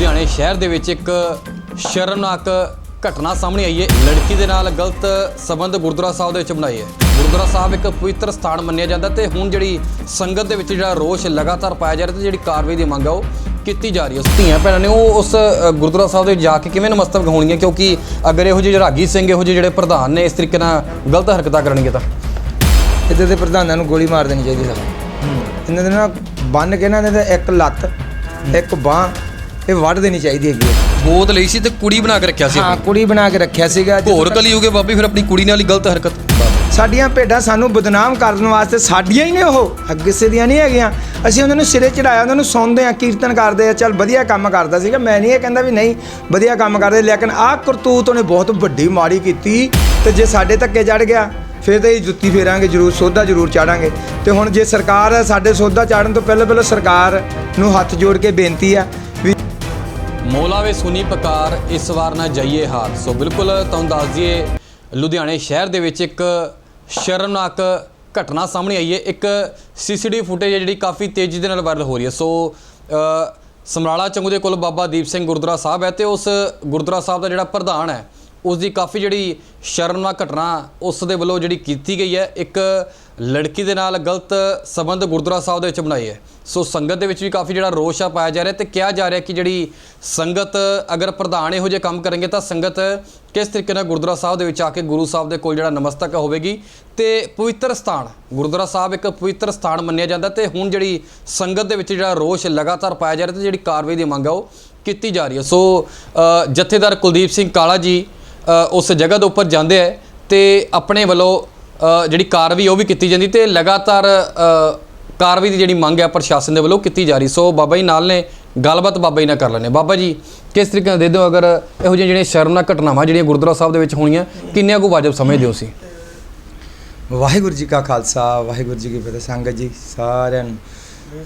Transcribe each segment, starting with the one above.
ਲੁਧਿਆਣੇ ਸ਼ਹਿਰ ਦੇ ਵਿੱਚ ਇੱਕ ਸ਼ਰਮਨਾਕ ਘਟਨਾ ਸਾਹਮਣੇ ਆਈ ਹੈ। ਲੜਕੀ ਦੇ ਨਾਲ ਗਲਤ ਸਬੰਧ ਗੁਰਦੁਆਰਾ ਸਾਹਿਬ ਦੇ ਵਿੱਚ ਬਣਾਏ ਹੈ। ਗੁਰਦੁਆਰਾ ਸਾਹਿਬ ਇੱਕ ਪਵਿੱਤਰ ਸਥਾਨ ਮੰਨਿਆ ਜਾਂਦਾ ਤੇ ਹੁਣ ਜਿਹੜੀ ਸੰਗਤ ਦੇ ਵਿੱਚ ਜਿਹੜਾ ਰੋਸ਼ ਲਗਾਤਾਰ ਪਾਇਆ ਜਾ ਰਿਹਾ ਤੇ ਜਿਹੜੀ ਕਾਰਵਾਈ ਦੀ ਮੰਗ ਆ ਉਹ ਕੀਤੀ ਜਾ ਰਹੀ ਹੈ। ਧੀਆਂ ਭੈਣਾਂ ਨੇ ਉਹ ਉਸ ਗੁਰਦੁਆਰਾ ਸਾਹਿਬ ਦੇ ਜਾ ਕੇ ਕਿਵੇਂ ਨਮਸਤਕ ਹੋਣਗੀਆਂ? ਕਿਉਂਕਿ ਅਗਰ ਇਹੋ ਜਿਹੇ ਰਾਗੀ ਸਿੰਘ ਇਹੋ ਜਿਹੇ ਜਿਹੜੇ ਪ੍ਰਧਾਨ ਨੇ ਇਸ ਤਰੀਕੇ ਨਾਲ ਗਲਤ ਹਰਕਤਾਂ ਕਰਨਗੇ ਤਾਂ। ਇੱਧਰ ਦੇ ਪ੍ਰਧਾਨਾਂ ਨੂੰ ਗੋਲੀ ਮਾਰ ਦੇਣੀ ਚਾਹੀਦੀ ਸਾਨੂੰ ਇਹਨਾਂ ਦੇ ਨਾ ਬੰਨ ਕੇ ਨਾ ਇਹਨਾਂ ਦੇ ਇੱਕ ਲੱਤ ਇੱਕ ਬਾਹ ਇਹ ਵੱਢ ਦੇਣੀ ਚਾਹੀਦੀ ਹੈਗੀ ਹੈ। ਗੋਦ ਲਈ ਸੀ ਤੇ ਕੁੜੀ ਬਣਾ ਕੇ ਰੱਖਿਆ ਸੀ ਹਾਂ ਕੁੜੀ ਬਣਾ ਕੇ ਰੱਖਿਆ ਸੀਗਾ। ਹੋਰ ਕਲੀ ਹੋਗੇ ਬਾਬੀ ਫਿਰ ਆਪਣੀ ਕੁੜੀ ਨਾਲ ਹੀ ਗਲਤ ਹਰਕਤ। ਸਾਡੀਆਂ ਭੇਡਾਂ ਸਾਨੂੰ ਬਦਨਾਮ ਕਰਨ ਵਾਸਤੇ ਸਾਡੀਆਂ ਹੀ ਨੇ ਉਹ। ਅੱਗੇ ਕਿਸੇ ਦੀਆਂ ਨਹੀਂ ਹੈਗੀਆਂ। ਅਸੀਂ ਉਹਨਾਂ ਨੂੰ ਸਿਰੇ ਚੜਾਇਆ ਉਹਨਾਂ ਨੂੰ ਸੁਣਦੇ ਆ ਕੀਰਤਨ ਕਰਦੇ ਆ ਚੱਲ ਵਧੀਆ ਕੰਮ ਕਰਦਾ ਸੀਗਾ। ਮੈਂ ਨਹੀਂ ਇਹ ਕਹਿੰਦਾ ਵੀ ਨਹੀਂ ਵਧੀਆ ਕੰਮ ਕਰਦੇ ਲੇਕਿਨ ਆਹ ਕਰਤੂਤ ਉਹਨੇ ਬਹੁਤ ਵੱਡੀ ਮਾੜੀ ਕੀਤੀ ਤੇ ਜੇ ਸਾਡੇ ਧੱਕੇ ਚੜ ਗਿਆ ਫਿਰ ਤਾਂ ਇਹ ਜੁੱਤੀ ਫੇਰਾਂਗੇ ਜ਼ਰੂਰ ਸੋਧਾ ਜ਼ਰੂਰ ਚਾੜਾਂਗੇ। ਤੇ ਹੁਣ ਜੇ ਸਰਕਾਰ ਸਾਡੇ ਸੋਧਾ ਚਾੜਨ ਤੋਂ ਪਹਿਲਾਂ ਪਹਿਲਾਂ ਸਰਕਾਰ ਨੂੰ ਹੱਥ ਜੋੜ ਕੇ ਬੇਨਤੀ ਆ ਮੋਲਾ ਵੇ ਸੁਨੀ ਪਕਾਰ, ਇਸ ਵਾਰ ਨਾ ਜਾਈਏ ਹਾਰ। ਸੋ ਬਿਲਕੁਲ ਤੁਹਾਨੂੰ ਦੱਸ ਦਈਏ, ਲੁਧਿਆਣੇ ਸ਼ਹਿਰ ਦੇ ਵਿੱਚ ਇੱਕ ਸ਼ਰਮਨਾਕ ਘਟਨਾ ਸਾਹਮਣੇ ਆਈ ਹੈ। ਇੱਕ ਸੀਸੀਟੀਵੀ ਫੁਟੇਜ ਹੈ ਜਿਹੜੀ ਕਾਫੀ ਤੇਜ਼ੀ ਦੇ ਨਾਲ ਵਾਇਰਲ ਹੋ ਰਹੀ ਹੈ। ਸੋ ਸਮਰਾਲਾ ਚੰਗੂ ਦੇ ਕੋਲ ਬਾਬਾ ਦੀਪ ਸਿੰਘ ਗੁਰਦੁਆਰਾ ਸਾਹਿਬ ਹੈ ਤੇ ਉਸ ਗੁਰਦੁਆਰਾ ਸਾਹਿਬ ਦਾ ਜਿਹੜਾ ਪ੍ਰਧਾਨ ਹੈ, ਉਸ ਦੀ ਕਾਫੀ ਜਿਹੜੀ ਸ਼ਰਮਨਾਕ ਘਟਨਾ ਉਸ ਦੇ ਵੱਲੋਂ ਜਿਹੜੀ ਕੀਤੀ ਗਈ ਹੈ। ਇੱਕ ਲੜਕੀ ਦੇ ਨਾਲ ਗਲਤ ਸਬੰਧ ਗੁਰਦੁਆਰਾ ਸਾਹਿਬ ਦੇ ਵਿੱਚ ਬਣਾਈ ਹੈ। ਸੋ ਸੰਗਤ ਦੇ ਵਿੱਚ ਵੀ ਕਾਫੀ ਜਿਹੜਾ ਰੋਸ਼ ਆ ਪਾਇਆ ਜਾ ਰਿਹਾ ਤੇ ਕਿਹਾ ਜਾ ਰਿਹਾ ਕਿ ਜਿਹੜੀ ਸੰਗਤ ਅਗਰ ਪ੍ਰਧਾਨ ਇਹੋ ਜਿਹੇ ਕੰਮ ਕਰਨਗੇ ਤਾਂ ਸੰਗਤ ਕਿਸ ਤਰੀਕੇ ਨਾਲ ਗੁਰਦੁਆਰਾ ਸਾਹਿਬ ਦੇ ਵਿੱਚ ਆ ਕੇ ਗੁਰੂ ਸਾਹਿਬ ਦੇ ਕੋਲ ਜਿਹੜਾ ਨਮਸਤਕ ਹੋਵੇਗੀ ਤੇ ਪਵਿੱਤਰ ਸਥਾਨ, ਗੁਰਦੁਆਰਾ ਸਾਹਿਬ ਇੱਕ ਪਵਿੱਤਰ ਸਥਾਨ ਮੰਨਿਆ ਜਾਂਦਾ ਤੇ ਹੁਣ ਜਿਹੜੀ ਸੰਗਤ ਦੇ ਵਿੱਚ ਜਿਹੜਾ ਰੋਸ਼ ਲਗਾਤਾਰ ਪਾਇਆ ਜਾ ਰਿਹਾ ਤੇ ਜਿਹੜੀ ਕਾਰਵਾਈ ਦੀ ਮੰਗ ਆ ਉਹ ਕੀਤੀ ਜਾ ਰਹੀ ਹੈ। ਸੋ ਜਥੇਦਾਰ ਕੁਲਦੀਪ ਸਿੰਘ ਕਾਲਾ ਜੀ ਉਸ ਜਗ੍ਹਾ ਦੇ ਉੱਪਰ ਜਾਂਦੇ ਹੈ ਤੇ ਆਪਣੇ ਵੱਲੋਂ ਜਿਹੜੀ ਕਾਰਵਾਈ ਉਹ ਵੀ ਕੀਤੀ ਜਾਂਦੀ ਤੇ ਲਗਾਤਾਰ ਕਾਰਵਾਈ ਦੀ ਜਿਹੜੀ ਮੰਗ ਹੈ ਪ੍ਰਸ਼ਾਸਨ ਦੇ ਵੱਲੋਂ ਕੀਤੀ ਜਾ ਰਹੀ। ਸੋ ਬਾਬਾ ਜੀ ਨਾਲ ਨੇ ਗੱਲਬਾਤ ਬਾਬਾ ਜੀ ਨਾਲ ਕਰ ਲੈਣੇ ਬਾਬਾ ਜੀ, ਕਿਸ ਤਰੀਕੇ ਨਾਲ ਦੇ ਦਿਓ ਅਗਰ ਇਹੋ ਜਿਹੀਆਂ ਜਿਹੜੀਆਂ ਸ਼ਰਮਨਾਕ ਘਟਨਾਵਾਂ ਜਿਹੜੀਆਂ ਗੁਰਦੁਆਰਾ ਸਾਹਿਬ ਦੇ ਵਿੱਚ ਹੋਣੀਆਂ, ਕਿੰਨੀਆਂ ਕੁ ਵਾਜਬ ਸਮਝਦੇ ਹੋ ਸੀ ਵਾਹਿਗੁਰੂ ਜੀ ਕਾ ਖਾਲਸਾ, ਵਾਹਿਗੁਰੂ ਜੀ ਕੀ ਫਤਿਹ। ਸੰਗਤ ਜੀ ਸਾਰਿਆਂ ਨੂੰ।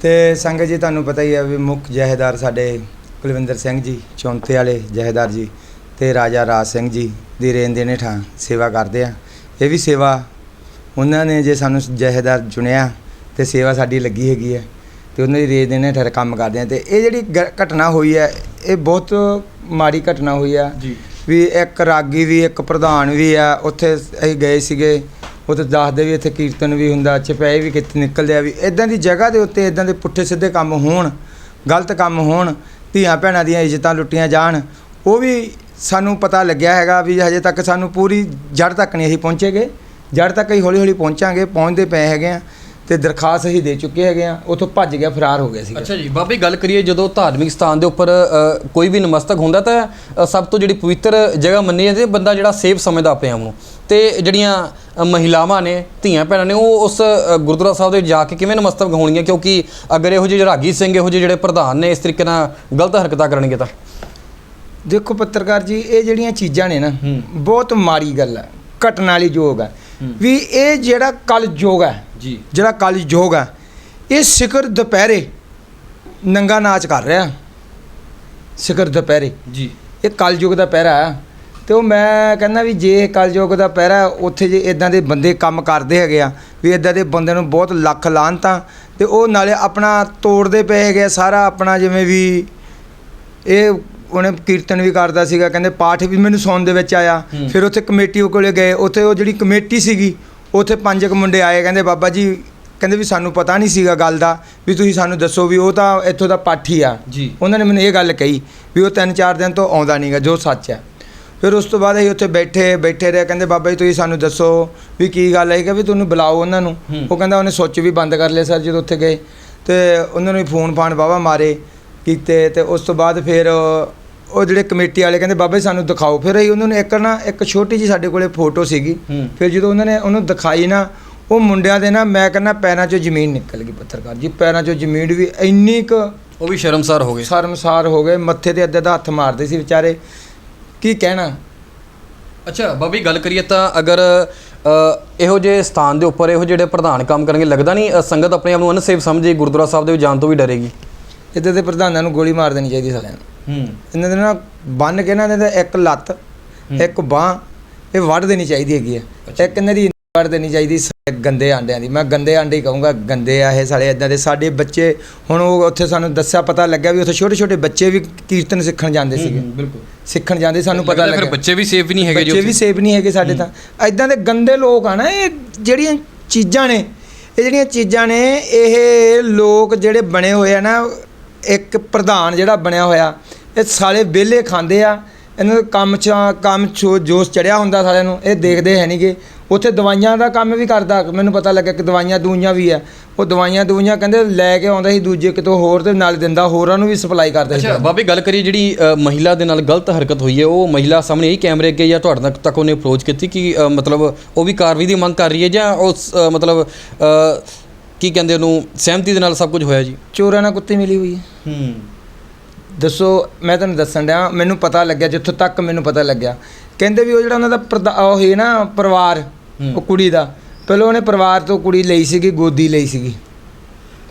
ਤੇ ਸੰਗਤ ਜੀ, ਤੁਹਾਨੂੰ ਪਤਾ ਹੀ ਹੈ ਵੀ ਮੁੱਖ ਜਹੇਦਾਰ ਸਾਡੇ ਕੁਲਵਿੰਦਰ ਸਿੰਘ ਜੀ, ਚੌਂਤੇ ਵਾਲੇ ਜਹੇਦਾਰ ਜੀ ਤੇ ਰਾਜਾ ਰਾਜ ਸਿੰਘ ਜੀ ਦੀ ਰੇਨ ਦੇ ਨੇਠਾਂ ਸੇਵਾ ਕਰਦੇ ਆ। ਇਹ ਵੀ ਸੇਵਾ ਉਹਨਾਂ ਨੇ ਜੇ ਸਾਨੂੰ ਜਹੇਦਾਰ ਚੁਣਿਆ ਤੇ ਸੇਵਾ ਸਾਡੀ ਲੱਗੀ ਹੈਗੀ ਹੈ ਤੇ ਉਹਨਾਂ ਦੀ ਰੇਨ ਦੇ ਨੇਠਾਂ ਕੰਮ ਕਰਦੇ ਆ ਤੇ ਇਹ ਜਿਹੜੀ ਗ- ਘਟਨਾ ਹੋਈ ਹੈ ਇਹ ਬਹੁਤ ਮਾੜੀ ਘਟਨਾ ਹੋਈ ਆ। ਜੀ। ਵੀ ਇੱਕ ਰਾਗੀ ਵੀ ਇੱਕ ਪ੍ਰਧਾਨ ਵੀ ਆ ਉੱਥੇ ਅਸੀਂ ਗਏ ਸੀਗੇ ਉੱਥੇ ਦੱਸਦੇ ਵੀ ਇੱਥੇ ਕੀਰਤਨ ਵੀ ਹੁੰਦਾ ਚਪਾਏ ਵੀ ਕਿਤੇ ਨਿਕਲਦੇ ਆ ਵੀ ਇਦਾਂ ਦੀ ਜਗ੍ਹਾ ਦੇ ਉੱਤੇ ਇਦਾਂ ਦੇ ਪੁੱਠੇ ਸਿੱਧੇ ਕੰਮ ਹੋਣ ਗਲਤ ਕੰਮ ਹੋਣ ਧੀਆਂ ਭੈਣਾਂ ਦੀਆਂ ਇੱਜ਼ਤਾਂ ਲੁੱਟੀਆਂ ਜਾਣ ਉਹ ਵੀ ਸਾਨੂੰ ਪਤਾ ਲੱਗਿਆ ਹੈਗਾ ਵੀ ਹਜੇ ਤੱਕ ਸਾਨੂੰ ਪੂਰੀ ਜੜ ਤੱਕ ਨਹੀਂ ਅਸੀਂ ਪਹੁੰਚੇਗੇ ਜੜ ਤੱਕ ਹੀ ਹੌਲੀ ਹੌਲੀ ਪਹੁੰਚਾਂਗੇ ਪਹੁੰਚਦੇ ਪਏ ਹੈਗੇ ਆ। ਤੇ ਦਰਖਾਸਤ ਅਸੀਂ ਦੇ ਚੁੱਕੇ ਹੈਗੇ ਆ ਉੱਥੋਂ ਭੱਜ ਗਿਆ ਫਰਾਰ ਹੋ ਗਿਆ ਸੀ ਅੱਛਾ ਜੀ ਬਾਬੇ ਗੱਲ ਕਰੀਏ ਜਦੋਂ ਧਾਰਮਿਕ ਸਥਾਨ ਦੇ ਉੱਪਰ ਅ, ਕੋਈ ਵੀ ਨਮਸਤਕ ਹੁੰਦਾ ਤਾਂ ਅ, ਸਭ ਤੋਂ ਜਿਹੜੀ ਪਵਿੱਤਰ ਜਗ੍ਹਾ ਮੰਨੀ ਜਾਂਦੀ ਹੈ ਬੰਦਾ ਜਿਹੜਾ ਸੇਫ ਸਮਝਦਾ ਆਪਣੇ ਆਪ ਨੂੰ। ਤੇ ਜਿਹੜੀਆਂ ਅ, ਮਹਿਲਾਵਾਂ ਨੇ ਧੀਆਂ ਭੈਣਾਂ ਨੇ ਉਹ ਉਸ ਅ, ਗੁਰਦੁਆਰਾ ਸਾਹਿਬ ਦੇ ਜਾ ਕੇ ਕਿਵੇਂ ਨਮਸਤਕ ਹੋਣਗੀਆਂ? ਕਿਉਂਕਿ ਅਗਰ ਇਹੋ ਜਿਹੇ ਰਾਗੀ ਸਿੰਘ ਇਹੋ ਜਿਹੇ ਜਿਹੜੇ ਪ੍ਰਧਾਨ ਨੇ ਇਸ ਤਰੀਕੇ ਨਾਲ ਗਲਤ ਹਰਕਤਾਂ ਕਰਨਗੇ ਤਾਂ। ਦੇਖੋ ਪੱਤਰਕਾਰ ਜੀ ਇਹ ਜਿਹੜੀਆਂ ਚੀਜ਼ਾਂ ਨੇ ਨਾ। ਬਹੁਤ ਮਾੜੀ ਗੱਲ ਹੈ ਘਟਨਾ ਵਾਲੀ ਯੋਗ ਹੈ ਵੀ ਇਹ ਜਿਹੜਾ ਕਲ ਯੋਗ ਹੈ ਜੀ। ਜਿਹੜਾ ਕਲ ਯੋਗ ਹੈ ਇਹ ਸਿਖਰ ਦੁਪਹਿਰੇ ਨੰਗਾ ਨਾਚ ਕਰ ਰਿਹਾ। ਸਿਖਰ ਦੁਪਹਿਰੇ। ਜੀ। ਇਹ ਕਲ ਯੁਗ ਦਾ ਪਹਿਰਾ ਹੈ ਤੇ ਉਹ ਮੈਂ ਕਹਿੰਦਾ ਵੀ ਜੇ ਕਲ ਯੁਗ ਦਾ ਪਹਿਰਾ ਉੱਥੇ ਜੇ ਇਦਾਂ ਦੇ ਬੰਦੇ ਕੰਮ ਕਰਦੇ ਹੈਗੇ ਆ ਵੀ ਇਦਾਂ ਦੇ ਬੰਦੇ ਨੂੰ ਬਹੁਤ ਲੱਖ ਲਾਹਨਤਾਂ ਤੇ ਉਹ ਨਾਲੇ ਆਪਣਾ ਤੋੜਦੇ ਪਏ ਹੈਗੇ ਆ ਸਾਰਾ ਆਪਣਾ ਜਿਵੇਂ ਵੀ ਇਹ ਉਹਨੇ ਕੀਰਤਨ ਵੀ ਕਰਦਾ ਸੀਗਾ ਕਹਿੰਦੇ ਪਾਠ ਵੀ ਮੈਨੂੰ ਸੁਣਨ ਦੇ ਵਿੱਚ ਆਇਆ। ਫਿਰ ਉੱਥੇ ਕਮੇਟੀ ਕੋਲੇ ਗਏ ਉੱਥੇ ਉਹ ਜਿਹੜੀ ਕਮੇਟੀ ਸੀਗੀ ਉੱਥੇ ਪੰਜ ਕੁ ਮੁੰਡੇ ਆਏ ਕਹਿੰਦੇ ਬਾਬਾ ਜੀ ਕਹਿੰਦੇ ਵੀ ਸਾਨੂੰ ਪਤਾ ਨਹੀਂ ਸੀਗਾ ਗੱਲ ਦਾ ਵੀ ਤੁਸੀਂ ਸਾਨੂੰ ਦੱਸੋ ਵੀ ਉਹ ਤਾਂ ਇੱਥੋਂ ਦਾ ਪਾਠੀ ਆ। ਉਹਨਾਂ ਨੇ ਮੈਨੂੰ ਇਹ ਗੱਲ ਕਹੀ ਵੀ ਉਹ ਤਿੰਨ ਚਾਰ ਦਿਨ ਤੋਂ ਆਉਂਦਾ ਨਹੀਂਗਾ ਜੋ ਸੱਚ ਹੈ ਫਿਰ ਉਸ ਤੋਂ ਬਾਅਦ ਅਸੀਂ ਉੱਥੇ ਬੈਠੇ ਬੈਠੇ ਰਹੇ ਕਹਿੰਦੇ ਬਾਬਾ ਜੀ ਤੁਸੀਂ ਸਾਨੂੰ ਦੱਸੋ ਵੀ ਕੀ ਗੱਲ ਹੈ ਕਿ ਵੀ ਤੁਹਾਨੂੰ ਬੁਲਾਓ ਉਹਨਾਂ ਨੂੰ। ਉਹ ਕਹਿੰਦਾ ਉਹਨੇ ਸੁੱਚ ਵੀ ਬੰਦ ਕਰ ਲਿਆ ਸਰ ਜਦੋਂ ਉੱਥੇ ਗਏ। ਤੇ ਉਹਨਾਂ ਨੂੰ ਫੋਨ ਫਾਨ ਵਾਹਵਾ ਮਾਰੇ ਕੀਤੇ ਤੇ ਉਸ ਤੋਂ ਬਾਅਦ ਫਿਰ ਉਹ ਜਿਹੜੇ ਕਮੇਟੀ ਵਾਲੇ ਕਹਿੰਦੇ ਬਾਬਾ ਜੀ ਸਾਨੂੰ ਦਿਖਾਓ। ਫਿਰ ਅਸੀਂ ਉਹਨਾਂ ਨੂੰ ਇੱਕ ਨਾ ਇੱਕ ਛੋਟੀ ਜੀ ਸਾਡੇ ਕੋਲੇ ਫੋਟੋ ਸੀਗੀ। ਫਿਰ ਜਦੋਂ ਉਹਨਾਂ ਨੇ ਉਹਨੂੰ ਦਿਖਾਈ ਨਾ ਉਹ ਮੁੰਡਿਆਂ ਦੇ ਨਾ ਮੈਂ ਕਹਿੰਦਾ ਪੈਰਾਂ 'ਚੋਂ ਜ਼ਮੀਨ ਨਿਕਲ ਗਈ ਪੱਤਰਕਾਰ ਜੀ। ਪੈਰਾਂ 'ਚੋਂ ਜ਼ਮੀਨ ਵੀ ਇੰਨੀ ਕੁ ਉਹ ਵੀ ਸ਼ਰਮਸਾਰ ਹੋ ਗਏ। ਸ਼ਰਮਸਾਰ ਹੋ ਗਏ। ਮੱਥੇ ਤੇ ਅੱਧੇ ਦਾ ਹੱਥ ਮਾਰਦੇ ਸੀ ਵਿਚਾਰੇ। ਕੀ ਕਹਿਣਾ? ਅੱਛਾ ਬਾਬੀ ਗੱਲ ਕਰੀਏ ਤਾਂ ਅਗਰ ਇਹੋ ਜਿਹੇ ਸਥਾਨ ਦੇ ਉੱਪਰ ਇਹੋ ਜਿਹੜੇ ਪ੍ਰਧਾਨ ਕੰਮ ਕਰਨਗੇ ਲੱਗਦਾ ਨਹੀਂ ਸੰਗਤ ਆਪਣੇ ਆਪ ਨੂੰ ਅਨਸੇਫ ਸਮਝੇ ਗੁਰਦੁਆਰਾ ਸਾਹਿਬ ਦੇ ਜਾਣ ਤੋਂ ਵੀ ਡਰੇਗੀ? ਇੱਧਰ ਦੇ ਪ੍ਰਧਾਨਾਂ ਨੂੰ ਗੋਲੀ ਮਾਰ ਦੇਣੀ ਚਾਹੀਦੀ ਸਾਲਿਆਂ ਨੂੰ। ਹੂੰ। ਇਹਨਾਂ ਦੇ ਨਾ ਬੰਨ ਕੇ ਨਾ ਇਹਨਾਂ ਦੇ ਇੱਕ ਲੱਤ ਇੱਕ ਬਾਹ ਇਹ ਵੱਢ ਦੇਣੀ ਚਾਹੀਦੀ ਹੈਗੀ ਹੈ ਇੱਕ ਇਹਨਾਂ ਦੀ ਵਰਤੇ ਨਹੀਂ ਚਾਹੀਦੀ ਗੰਦੇ ਆਂਡਿਆਂ ਦੀ। ਮੈਂ ਗੰਦੇ ਆਂਡੇ ਹੀ ਕਹੂੰਗਾ ਗੰਦੇ ਆ ਇਹ ਸਾਲੇ ਇਦਾਂ ਦੇ। ਸਾਡੇ ਬੱਚੇ ਹੁਣ ਉਹ ਉੱਥੇ ਸਾਨੂੰ ਦੱਸਿਆ ਪਤਾ ਲੱਗਿਆ ਵੀ ਉੱਥੇ ਛੋਟੇ ਛੋਟੇ ਬੱਚੇ ਵੀ ਕੀਰਤਨ ਸਿੱਖਣ ਜਾਂਦੇ ਸੀਗੇ। ਬਿਲਕੁਲ। ਸਿੱਖਣ ਜਾਂਦੇ ਸਾਨੂੰ ਪਤਾ ਫਿਰ ਲੱਗਿਆ। ਬੱਚੇ ਵੀ ਸੇਫ ਨਹੀਂ ਹੈਗੇ ਜੀ ਬੱਚੇ ਵੀ ਉੱਥੇ। ਸੇਫ ਨਹੀਂ ਹੈਗੇ ਸਾਡੇ ਤਾਂ। ਐਦਾਂ ਦੇ ਗੰਦੇ ਲੋਕ ਆ ਨਾ ਇਹ ਜਿਹੜੀਆਂ ਚੀਜ਼ਾਂ ਨੇ ਇਹ ਜਿਹੜੀਆਂ ਚੀਜ਼ਾਂ ਨੇ ਇਹ ਲੋਕ ਜਿਹੜੇ ਬਣੇ ਹੋਏ ਆ ਨਾ ਇੱਕ ਪ੍ਰਧਾਨ ਜਿਹੜਾ ਬਣਿਆ ਹੋਇਆ, ਇਹ ਸਾਲੇ ਵਿਹਲੇ ਖਾਂਦੇ ਆ, ਇਹਨਾਂ ਦਾ ਕੰਮ ਚ ਕੰਮ ਚ ਜੋਸ਼ ਚੜਿਆ ਹੁੰਦਾ ਸਾਰਿਆਂ ਨੂੰ, ਇਹ ਦੇਖਦੇ ਹੈ ਨਹੀਂਗੇ ਉੱਥੇ ਦਵਾਈਆਂ ਦਾ ਕੰਮ ਵੀ ਕਰਦਾ, ਮੈਨੂੰ ਪਤਾ ਲੱਗਾ ਕਿ ਦਵਾਈਆਂ ਦੂਈਆਂ ਵੀ ਆ। ਉਹ ਦਵਾਈਆਂ ਦੂਈਆਂ ਕਹਿੰਦੇ ਲੈ ਕੇ ਆਉਂਦਾ ਸੀ ਦੂਜੇ ਕਿਤੋਂ ਹੋਰ ਦੇ ਨਾਲ ਦਿੰਦਾ, ਹੋਰਾਂ ਨੂੰ ਵੀ ਸਪਲਾਈ ਕਰਦਾ ਸੀ। ਅੱਛਾ, ਬਾਬੇ ਗੱਲ ਕਰੀਏ ਜਿਹੜੀ ਮਹਿਲਾ ਦੇ ਨਾਲ ਗਲਤ ਹਰਕਤ ਹੋਈ ਹੈ, ਉਹ ਮਹਿਲਾ ਸਾਹਮਣੇ ਹੀ ਕੈਮਰੇ ਅੱਗੇ ਜਾਂ ਤੁਹਾਡੇ ਤੱਕ ਤੱਕ ਉਹਨੇ ਅਪਰੋਚ ਕੀਤੀ ਕਿ ਮਤਲਬ ਉਹ ਵੀ ਕਾਰਵਾਈ ਦੀ ਮੰਗ ਕਰ ਰਹੀ ਹੈ ਜਾਂ ਉਸ ਮਤਲਬ ਕੀ ਕਹਿੰਦੇ ਉਹਨੂੰ ਸਹਿਮਤੀ ਦੇ ਨਾਲ ਸਭ ਕੁਝ ਹੋਇਆ ਜੀ? ਚੋਰਾਂ ਨਾਲ ਕੁੱਤੀ ਮਿਲੀ ਹੋਈ ਹੈ। ਹੂੰ। ਦੱਸੋ ਮੈਂ ਤੁਹਾਨੂੰ ਦੱਸਣ ਡਿਆ ਮੈਨੂੰ ਪਤਾ ਲੱਗਿਆ ਜਿੱਥੋਂ ਤੱਕ ਮੈਨੂੰ ਪਤਾ ਲੱਗਿਆ। ਕਹਿੰਦੇ ਵੀ ਉਹ ਜਿਹੜਾ ਉਹਨਾਂ ਦਾ ਉਹ ਹੈ ਨਾ ਪਰਿਵਾਰ ਉਹ ਕੁੜੀ ਦਾ। ਪਹਿਲਾਂ ਉਹਨੇ ਪਰਿਵਾਰ ਤੋਂ ਕੁੜੀ ਲਈ ਸੀਗੀ ਗੋਦੀ ਲਈ ਸੀਗੀ।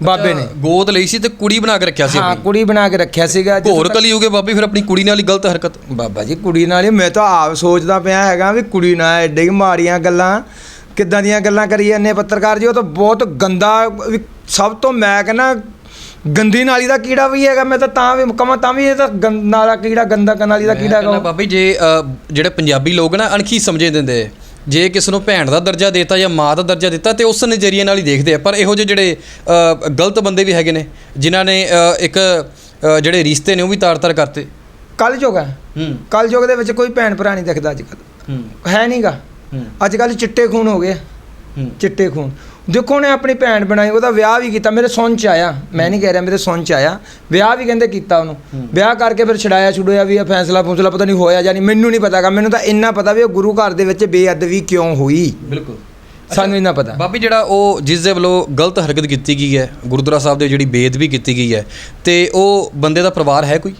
ਬਾਬੇ ਨੇ। ਗੋਦ ਲਈ ਸੀ ਤੇ ਕੁੜੀ ਬਣਾ ਕੇ ਰੱਖਿਆ ਸੀ ਹਾਂ ਆਪਣੀ? ਕੁੜੀ ਬਣਾ ਕੇ ਰੱਖਿਆ ਸੀਗਾ ਘੋਰ ਕਲੀ ਹੋਗੇ ਬਾਬੇ ਫਿਰ ਆਪਣੀ ਕੁੜੀ ਨਾਲ ਹੀ ਗਲਤ ਹਰਕਤ? ਬਾਬਾ ਜੀ ਕੁੜੀ ਨਾਲ ਹੀ ਮੈਂ ਤਾਂ ਆਪ ਸੋਚਦਾ ਪਿਆ ਹੈਗਾ ਵੀ ਕੁੜੀ ਨਾਲ ਐਡੇ ਹੀ ਮਾੜੀਆਂ ਗੱਲਾਂ। ਕਿੱਦਾਂ ਦੀਆਂ ਗੱਲਾਂ ਕਰੀ ਜਾਂਦੇ ਪੱਤਰਕਾਰ ਜੀ ਉਹ ਤਾਂ ਬਹੁਤ ਗੰਦਾ ਸਭ ਤੋਂ ਮੈਂ ਕਹਿੰਦਾ ਗੰਦੀ ਨਾਲੀ ਦਾ ਕੀੜਾ ਵੀ ਹੈਗਾ ਮੈਂ ਤਾਂ ਤਾਂ ਵੀ ਕਹਾਂ ਤਾਂ ਵੀ ਇਹ ਤਾਂ ਗੰ- ਨਾਲਾ ਕੀੜਾ ਗੰਦਾ ਨਾਲੀ ਦਾ ਕੀੜਾ ਹੈਗਾ। ਬਾਬਾ ਜੀ ਜਿਹੜੇ ਪੰਜਾਬੀ ਲੋਕ ਨਾ ਅਣਖੀ ਸਮਝੇ ਦਿੰਦੇ ਜੇ ਕਿਸ ਨੂੰ ਭੈਣ ਦਾ ਦਰਜਾ ਦਿੱਤਾ ਜਾਂ ਮਾਂ ਦਾ ਦਰਜਾ ਦਿੱਤਾ ਤੇ ਉਸ ਨਜ਼ਰੀਏ ਨਾਲ ਹੀ ਦੇਖਦੇ ਆ ਪਰ ਇਹੋ ਜਿਹੇ ਜਿਹੜੇ ਗਲਤ ਬੰਦੇ ਵੀ ਹੈਗੇ ਨੇ ਜਿਨ੍ਹਾਂ ਨੇ ਇੱਕ ਜਿਹੜੇ ਰਿਸ਼ਤੇ ਨੇ ਉਹ ਵੀ ਤਾਰ-ਤਾਰ ਕਰਤੇ। ਕੱਲ ਯੁੱਗ ਹੈ। ਹੂੰ। ਕੱਲ ਯੁੱਗ ਦੇ ਵਿੱਚ ਕੋਈ ਭੈਣ ਭਰਾ ਨਹੀਂ ਦਿਖਦਾ ਅੱਜ ਕੱਲ ਹੂੰ। ਹੈ ਨਹੀਂਗਾ ਅੱਜ ਕੱਲ ਚਿੱਟੇ ਖੂਨ ਹੋ ਗਏ। ਚਿੱਟੇ ਖੂਨ। ਦੇਖੋ ਨੇ ਆਪਣੀ ਭੈਣ ਬਣਾਈ ਉਹਦਾ ਵਿਆਹ ਵੀ ਕੀਤਾ। ਮੇਰੇ ਸੁਣ ਚ ਆਇਆ। ਮੈਂ ਨਹੀਂ ਕਹਿ ਰਿਹਾ ਮੇਰੇ ਸੁਣ ਚ ਆਇਆ। ਵਿਆਹ ਵੀ ਕਹਿੰਦੇ ਕੀਤਾ ਉਹਨੂੰ। ਵਿਆਹ ਕਰਕੇ ਫਿਰ ਛਡਾਇਆ ਛੁਡੋਇਆ ਵੀ ਇਹ ਫੈਸਲਾ ਫੂਸਲਾ ਪਤਾ ਨਹੀਂ ਹੋਇਆ ਜਾਂ ਨਹੀਂ। ਮੈਨੂੰ ਨਹੀਂ ਪਤਾਗਾ ਮੈਨੂੰ ਤਾਂ ਇੰਨਾ ਪਤਾ ਵੀ ਉਹ ਗੁਰੂ ਘਰ ਦੇ ਵਿੱਚ ਬੇਅਦਬੀ ਕਿਉਂ ਹੋਈ। ਬਿਲਕੁਲ। ਸਾਨੂੰ ਇੰਨਾ ਪਤਾ। ਬਾਬੀ ਜਿਹੜਾ ਉਹ ਜਿਸ ਦੇ ਵੱਲੋਂ ਗਲਤ ਹਰਕਤ ਕੀਤੀ ਗਈ ਹੈ ਗੁਰਦੁਆਰਾ ਸਾਹਿਬ ਦੇ ਜਿਹੜੀ ਬੇਅਦਬੀ ਕੀਤੀ ਗਈ ਹੈ ਤੇ ਉਹ ਬੰਦੇ ਦਾ ਪਰਿਵਾਰ ਹੈ ਕੋਈ?